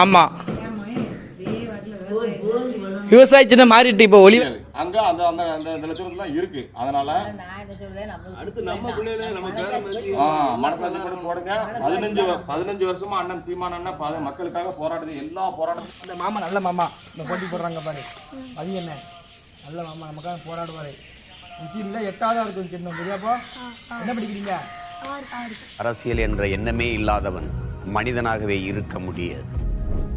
ஆமாம் விவசாய சின்னம் மாறிட்டு இப்போ ஒளி அங்க அந்த அந்த அந்த இந்த லட்சத்துல இருக்கு. அதனால அடுத்து நம்ம பிள்ளைல நம்ம கூட போடுங்க. பதினஞ்சு பதினஞ்சு வருஷமா அண்ணன் சீமான் அண்ணன் மக்களுக்காக போராடுறது எல்லா போராட்டத்தையும் அந்த மாமா நல்ல மாமா. இந்த போட்டி போடுறாங்க பாரு. அது என்ன நல்ல மாமா. நமக்காக போராடுவார். மிஷினில் எட்டாவதாக இருக்கும் சின்னம். சரியாப்போ என்ன படிக்கிறீங்க? அரசியல் என்ற எண்ணமே இல்லாதவன் மனிதனாகவே இருக்க முடியாது.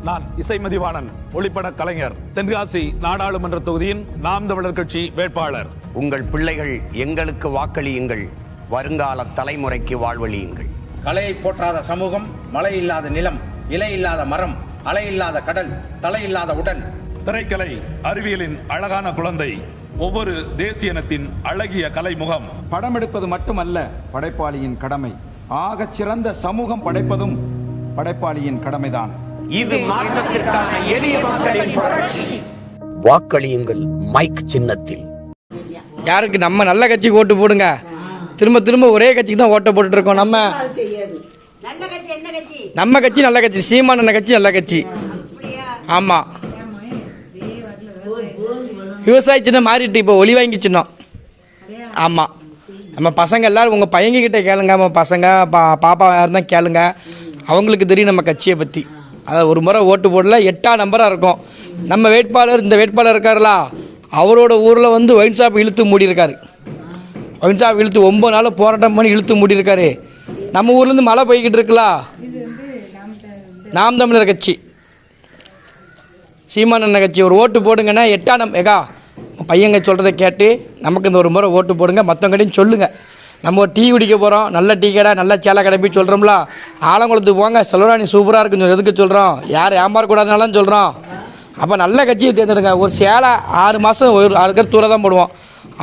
நான் இசை மதிவாணன் ஒளிப்பட கலைஞர் தென்காசி நாடாளுமன்ற தொகுதியின் நாம் தமிழர் கட்சி வேட்பாளர். உங்கள் பிள்ளைகள் எங்களுக்கு வாக்களியுங்கள் வருங்கால தலைமுறைக்கு வாழ்வழியுங்கள். கலையை போற்றாத சமூகம் மழை இல்லாத நிலம் இலை இல்லாத மரம் அலை இல்லாத கடல் தலை இல்லாத உடல். திரைக்கலை அறிவியலின் அழகான குழந்தை ஒவ்வொரு தேசிய இனத்தின் அழகிய கலைமுகம். படம் எடுப்பது மட்டுமல்ல படைப்பாளியின் கடமை. ஆகச் சிறந்த சமூகம் படைப்பதும் படைப்பாளியின் கடமைதான். இது மாற்றத்திற்கான எளிய மக்களின் புரட்சி. வாக்களியுங்கள் மைக் சின்னத்தில். யாருக்கு நம்ம நல்ல கட்சிக்கு ஓட்டு போடுங்க? திரும்ப திரும்ப ஒரே கட்சிக்கு தான் ஓட்டை போட்டுட்டு இருக்கோம் நம்ம. நல்ல கட்சி என்ன கட்சி நம்ம கட்சி நல்ல கட்சி சீமான் அண்ணன் கட்சி நல்ல கட்சி. ஆமாம் விவசாய சின்னம் மாறிட்டு இப்போ ஒளி வாங்கி சின்னம். ஆமாம் நம்ம பசங்க எல்லாரும் உங்கள் பையங்ககிட்ட கேளுங்க நம்ம பசங்க பா பாப்பா யாருன்னா கேளுங்க. அவங்களுக்கு தெரியும் நம்ம கட்சியை பற்றி அதை ஒரு முறை ஓட்டு போடல எட்டாம் நம்பராக இருக்கும். நம்ம வேட்பாளர் இந்த வேட்பாளர் இருக்காருலா அவரோட ஊரில் வந்து ஒயின் ஷாப் இழுத்து மூடியிருக்காரு. ஒயின் ஷாப் இழுத்து ஒம்பது நாள் போராட்டம் பண்ணி இழுத்து மூடியிருக்காரு. நம்ம ஊர்லேருந்து மழை பெய்கிட்டு இருக்குல்ல? நாம் தமிழர் கட்சி. சீமான அண்ணன் கட்சி ஒரு ஓட்டு போடுங்கன்னா எட்டாம் நம் ஏகா பையங்க சொல்கிறத கேட்டு நமக்கு இந்த ஒரு முறை ஓட்டு போடுங்க மற்றவங்கடையும் சொல்லுங்கள் நம்ம ஒரு டீ குடிக்க போகிறோம் நல்ல டீ கடை நல்ல சேலை கடை சொல்கிறோம்ல ஆலங்குளத்துக்கு போங்க. செல்வராணி சூப்பராக இருக்குன்னு சொல்லி எதுக்கு சொல்கிறோம் யார் ஏமாறக்கூடாதுனாலும் சொல்கிறோம் அப்போ நல்ல கட்சியை தேர்ந்தெடுங்க. ஒரு சேலை ஆறு மாதம் ஒரு ஆறு தூரம் தான் போடுவோம்.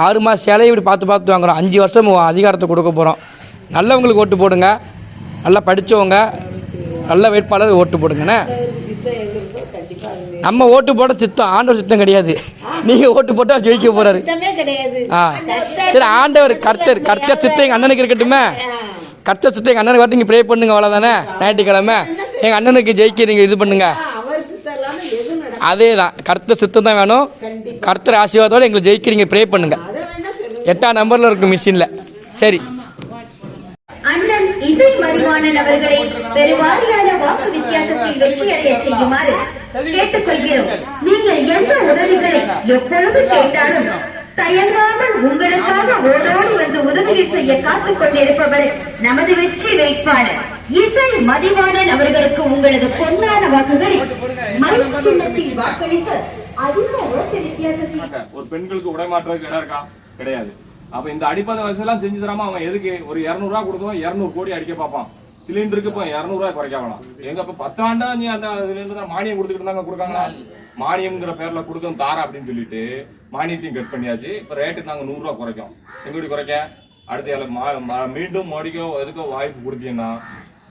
ஆறு மாதம் சேலையை இப்படி பார்த்து பார்த்து வாங்குறோம். அஞ்சு வருஷம் அதிகாரத்தை கொடுக்க போகிறோம் நல்லவங்களுக்கு ஓட்டு போடுங்க. நல்லா படித்தவங்க நல்ல வேட்பாளர் ஓட்டு போடுங்கண்ணே. நம்ம ஓட்டு போட சித்தம் ஆண்டவர் சித்தம் கிடையாது. நீங்க ஓட்டு போட்டா ஜெயிக்க போறாரு. ஆ. சரி ஆண்டவர் கர்த்தர் கர்த்தர் சித்தம் எங்க அண்ணனுக்கு இருக்கட்டுமே. கர்த்தர் சித்தம் எங்க அண்ணனுக்கு வரட்டும் நீங்க ப்ரே பண்ணுங்க அவ்வளவுதானே? ஞாயிற்றுக்கிழமை. எங்க அண்ணனுக்கு ஜெயிக்க நீங்க இது பண்ணுங்க. அதே தான் கர்த்தர் சித்தம் தான் வேணும். கர்த்தர் ஆசீர்வாதத்தோட எங்களை ஜெயிக்க நீங்க ப்ரே பண்ணுங்க எட்டாம் நம்பர்ல இருக்கும் மிஷின்ல சரி. அண்ணன் இசை மதிவாணன் அவர்களை பெருவாரியான வாக்கு வித்தியாசத்தில் வெற்றியடைய செய்யுமாறு கேட்டுக்கொள்கிறோம். நீங்கள் எந்த உதவிகளை எப்பொழுது கேட்டாலும் தயங்காமல் உங்களுக்காக ஓடோடி வந்து உதவிகள் செய்ய காத்துக் கொண்டிருப்பவர் நமது வெற்றி வேட்பாளர். இசை மதிவாணன் அவர்களுக்கு உங்களது பொன்னான வாக்குகளை மைக் சின்னத்தில் வாக்களித்து அதிக ஓட்டு வித்தியாசத்தில் ஒரு பெண்களுக்கு உடை மாற்றுறதுக்கு இடம் இருக்கா? கிடையாது. அப்ப இந்த அடிப்படை வசதியெல்லாம் செஞ்சு தராம அவன் எதுக்கு? ஒரு இரநூறுவா கொடுத்தவன் இரநூறு கோடி அடிக்க பார்ப்பான். சிலிண்டருக்கு இப்போ இரநூறுவா குறைக்க வேணாம் எங்க இப்ப பத்தாண்டா நீ அந்த சிலிண்டர் தான் மானியம் கொடுத்துட்டு இருந்தாங்க கொடுக்காங்களா? மானியம்ங்கிற பேர்ல கொடுக்கும் தாரா அப்படின்னு சொல்லிட்டு மானியத்தையும் கட் பண்ணியாச்சு. இப்ப ரேட்டு நாங்க நூறுரூவா குறைக்கும். எங்கடி குறைக்க? அடுத்து அதுல மா- மீண்டும் மோடிக்கோ எதுக்கோ வாய்ப்பு கொடுத்தீங்கன்னா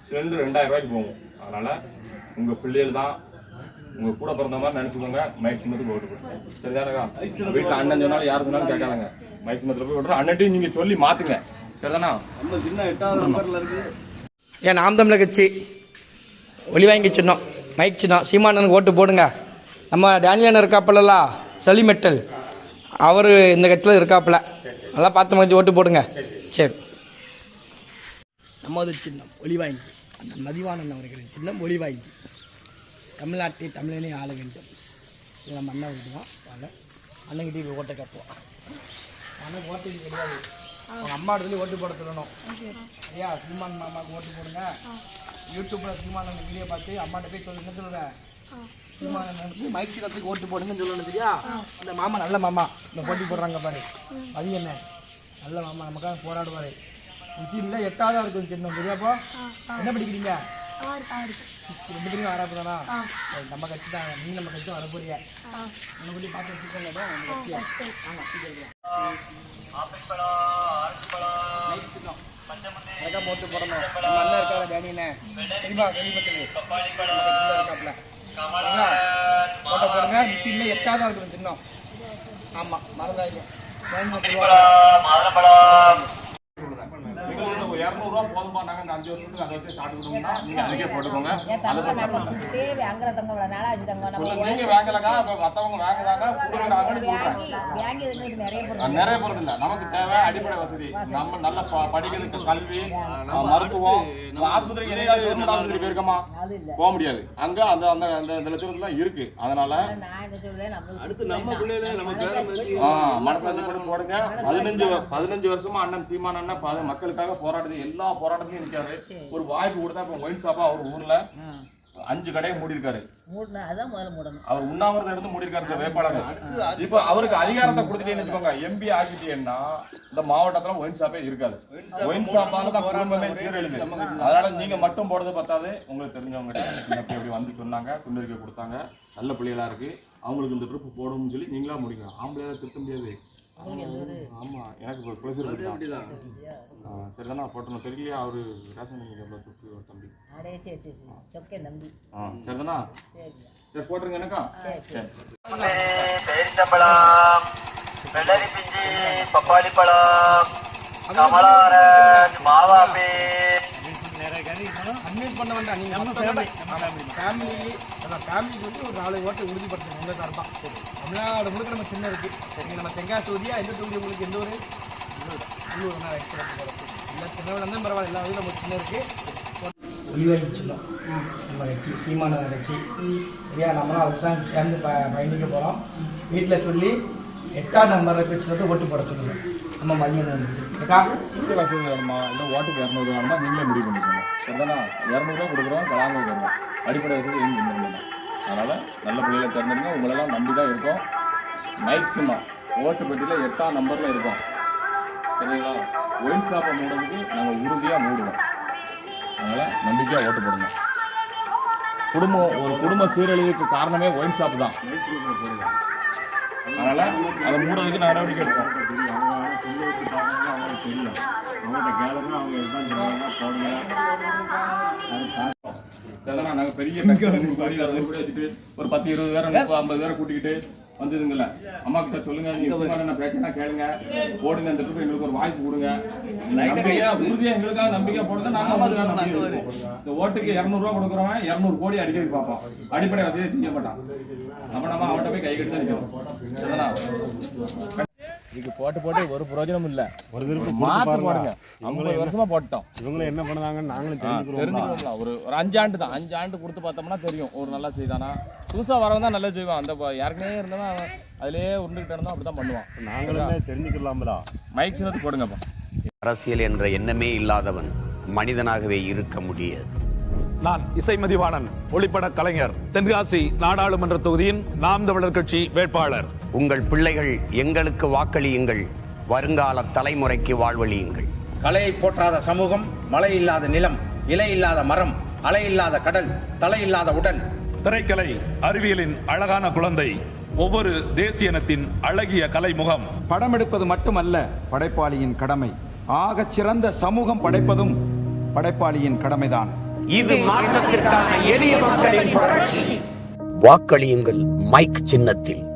சிலிண்டர் ரெண்டாயிரம் ரூபாய்க்கு போகும். அதனால உங்க பிள்ளைகள் தான் உங்க கூட பிறந்த மாதிரி நினைச்சுக்கோங்க. மைக் ஓட்டு போடுங்க சரிதானக்கா வீட்டுல அண்ணன் சொன்னாலும் யார் சொன்னாலும் கேட்காதங்க. மைக் போய் விடுறோம் அண்ணன்ட்டையும் நீங்க சொல்லி மாத்துங்க. சரிதானா? நம்ம சின்ன எட்டாவது இருக்கு. ஏன் நாம் தமிழர் கட்சி. ஒளி வாங்கி சின்னம் மைக் சின்னம் சீமானனுக்கு ஓட்டு போடுங்க. நம்ம டேனியன் இருக்காப்புலலா சலிமெட்டல் அவர் இந்த கட்சியில் இருக்காப்புல. நல்லா பார்த்து மகிழ்ச்சி ஓட்டு போடுங்க. சரி. நமது சின்னம் ஒளி வாங்கி. அந்த மதிவானன் அவர்களின் சின்னம் ஒளி வாங்கி. தமிழ்நாட்டை தமிழனே ஆள வேண்டும். இது நம்ம அண்ணன் விடுவோம் அண்ணன் வாங்க அண்ணங்கிட்ட ஓட்டை கேட்போம் அண்ணன் ஓட்டு கிடையாது அவங்க அம்மா இடத்துல ஓட்டு போட சொல்லணும். ஐயா சீமான் மாமாவுக்கு ஓட்டு போடுங்க. யூடியூப்ல சீமான் வீடியோ பார்த்து அம்மாட்ட போய் சொல்லுங்க சொல்லுங்க. சீமான் மைக் சின்னத்துக்கு ஓட்டு போடுங்கன்னு சொல்லணும் சரியா இந்த மாமா நல்ல மாமா. இந்த போட்டி போடுறாங்க பாரு. அது என்ன? நல்ல மாமா. நமக்காக போராடுவாரு. இல்லை எட்டாவது இருக்கும் சின்னம் சரியாப்போ என்ன படிக்கிறீங்க? ரெண்டு பேரும் வராப்பு தானா நம்ம கட்சி தான். நீ நம்ம கட்சி வர போறீங்க நம்ம பற்றி பார்த்து வச்சுக்கோங்க ஆமாம் அதான் போட்டு போடணும். அண்ணன் இருக்காரு டேனியனே தெரியுமா கேள்விப்பட்டது இருக்காப்ல? போட்டோ போடுங்க. மிஷின்ல எட்டாவது இருக்கும் சின்னம் ஆமா மறந்தாங்க இரநூறுவா போதும்பா நாங்க இந்த அஞ்சு வருஷத்துக்கு அதை வச்சு சாப்பிட்டுக்கணும்னா நீங்க அதுக்கே போட்டுக்கோங்க. அதை போட்டு சொல்லுங்க. நீங்க வாங்கலக்கா? இப்ப மத்தவங்க வாங்குறாங்க. கொடுக்குறாங்கன்னு நிறைய பொருள்? இல்ல. நமக்கு தேவை அடிப்படை வசதி. நம்ம நல்ல ப- படிக்கிறதுக்கு கல்வி மருத்துவம் ஆஸ்பத்திரிக்கு கவர்மெண்ட் ஆஸ்பத்திரி போயிருக்கோமா? போக முடியாது. அங்க அந்த அந்த அந்த இந்த லட்சத்துல இருக்கு. அதனால அடுத்து நம்ம பிள்ளைகள நம்ம மனசாட்சி போடுங்க. பதினஞ்சு பதினஞ்சு வருஷமா அண்ணன் சீமான் அண்ணன் மக்களுக்காக போராடுது எல்லா போராட்டத்திலையும் நிற்காரு ஒரு வாய்ப்பு கொடுத்தா இப்போ ஒயின் ஷாப்பா அவர் ஊர்ல அஞ்சு கடையை மூடி இருக்காரு அவர் உண்ணாவிரதம் எடுத்து மூடி இருக்காரு இந்த வேட்பாளர் இப்போ அவருக்கு அதிகாரத்தை கொடுத்துட்டேன்னு வச்சுக்கோங்க எம்பி ஆக்கிட்டீங்கன்னா இந்த மாவட்டத்துல ஒயின் ஷாப்பே இருக்காது. ஒயின் ஷாப்பால தான் குடும்பமே சீரழிது அதனால நீங்க மட்டும் போடுறது பத்தாது உங்களுக்கு தெரிஞ்சவங்க எப்படி எப்படி வந்து சொன்னாங்க குன்னறிக்கை கொடுத்தாங்க. நல்ல பிள்ளைகளா இருக்கு. அவங்களுக்கு இந்த ட்ரிப் போடணும்னு சொல்லி நீங்களா முடிக்கணும். ஆம்பளையால திருத்த முடியாது. ஆமா எனக்கு இப்போ ப்ளஸ் இருக்கு சரிதானா போட்டணும் தெரியலையா? அவரு ரேஷன் கடைக்கு எவ்வளோ ட்ரிப் ஒரு தம்பி. ஆ சரிதானா சரி போட்டுருங்க எனக்கா? சரி. பேரிச்சம்பழம் வெள்ளரி பிஞ்சி பப்பாளி பழம் கமலாரன் பண்ண வேண்டாம் நீங்க நம்ம ஃபேமிலி ஃபேமிலி அதான் ஃபேமிலிக்கு வந்து ஒரு நாலு ஓட்டை உறுதிப்படுத்தணும் உங்க சார்பா. தமிழ்நாடு முழுக்க நம்ம சின்ன இருக்கு. நீங்க நம்ம தெங்காய் தொகுதியா எந்த தொகுதி உங்களுக்கு எந்த ஒரு உள்ளூர். இல்லை சின்னவள இருந்தால் பரவாயில்ல. எல்லா நம்ம சின்ன இருக்கு. ஒளிவாய்ப்பு சின்னம் நம்ம கட்சி சீமான கட்சி சரியா? நம்மளும் அதுக்கு தான் சேர்ந்து ப பயணிக்க போகிறோம் வீட்டில் சொல்லி எட்டாம் நம்பரை வச்சு ஓட்டு போட சொல்லுங்கள் நம்ம மையம் வசதி வேணுமா இல்லை ஓட்டுக்கு இரநூறு வேணுமா நீங்களே முடிவு பண்ணிக்கோங்க. சரிதானா? இரநூறுவா கொடுக்குறோம் கலாங்க தருவோம் அடிப்படை வசதி எதுவும் இல்லை அதனால் நல்ல பிள்ளைகளை திறந்துருங்க உங்களெல்லாம் நம்பி தான் இருக்கோம். மேக்ஸிமம் ஓட்டு பெட்டியில் எட்டாம் நம்பரில் இருக்கோம். சரிங்களா? ஒயின் ஷாப்பை மூடுறதுக்கு நாங்கள் உறுதியாக மூடுவோம் அதனால் நம்பிக்கையாக ஓட்டு போடுங்க. குடும்பம் ஒரு குடும்ப சீரழிவுக்கு காரணமே ஒயின் ஷாப் தான். அதனால் அதை மூடுறதுக்கு நடவடிக்கை எடுப்போம் அதெல்லாம் நாங்க பெரிய ஒரு பத்து இருபது பேரை ஐம்பது பேரை கூட்டிக்கிட்டு வந்ததுங்கள அம்மா கிட்ட சொல்லுங்க நீங்க பிரச்சனை கேளுங்க. போடுங்க இந்த ட்ரிப் எங்களுக்கு ஒரு வாய்ப்பு கொடுங்க. நம்பிக்கையா உறுதியா எங்களுக்காக நம்பிக்கை போடுங்க. நாங்க. இந்த ஓட்டுக்கு இரநூறுவா கொடுக்குறவன் இரநூறு கோடி அடிக்கிறதுக்கு பார்ப்போம் அடிப்படை வசதியை செய்ய மாட்டான். அப்ப நம்ம அவன்கிட்ட போய் கை கட்டி தான் சரிதானா? இதுக்கு போட்டு போட்டு ஒரு பிரயோஜனம் இல்ல. ஒரு விருப்பம் மாத்து போடுங்க. ஐம்பது வருஷமா போட்டோம். இவங்களும் என்ன பண்ணுவாங்கன்னு நாங்களும் ஆ, தெரிஞ்சுக்கணும்ல ஒரு ஒரு அஞ்சு ஆண்டு தான். அஞ்சு ஆண்டு கொடுத்து பார்த்தோம்னா தெரியும். ஒரு நல்லா செய்தானா. புதுசா வரவன் தான் நல்லா செய்வான். அந்த ஏற்கனவே இருந்தவன் அதிலேயே உருண்டுகிட்டு இருந்தா அப்படிதான் பண்ணுவான். நாங்களுமே தெரிஞ்சுக்கலாம்ல மைக் சின்னத்துக்கு போடுங்கப்பா. அரசியல் என்ற எண்ணமே இல்லாதவன் மனிதனாகவே இருக்க முடியாது. நான் இசை மதிவாணன் ஒளிப்பட கலைஞர் தென்காசி நாடாளுமன்ற தொகுதியின் நாம் தமிழர் கட்சி வேட்பாளர். உங்கள் பிள்ளைகள் எங்களுக்கு வாக்களியுங்கள். வருங்கால தலைமுறைக்கு வாழ்வழியுங்கள். கலையை போற்றாத சமூகம் மழை இல்லாத நிலம் இலை இல்லாத மரம் அலை இல்லாத கடல் தலை இல்லாத உடல். திரைக்கலை அறிவியலின் அழகான குழந்தை ஒவ்வொரு தேசிய இனத்தின் அழகிய கலைமுகம். படம் எடுப்பது மட்டுமல்ல படைப்பாளியின் கடமை. ஆகச் சிறந்த சமூகம் படைப்பதும் படைப்பாளியின் கடமைதான். இது மாற்றத்திற்கான எளிய மக்களின் புரட்சி வாக்களியுங்கள் மைக் சின்னத்தில்.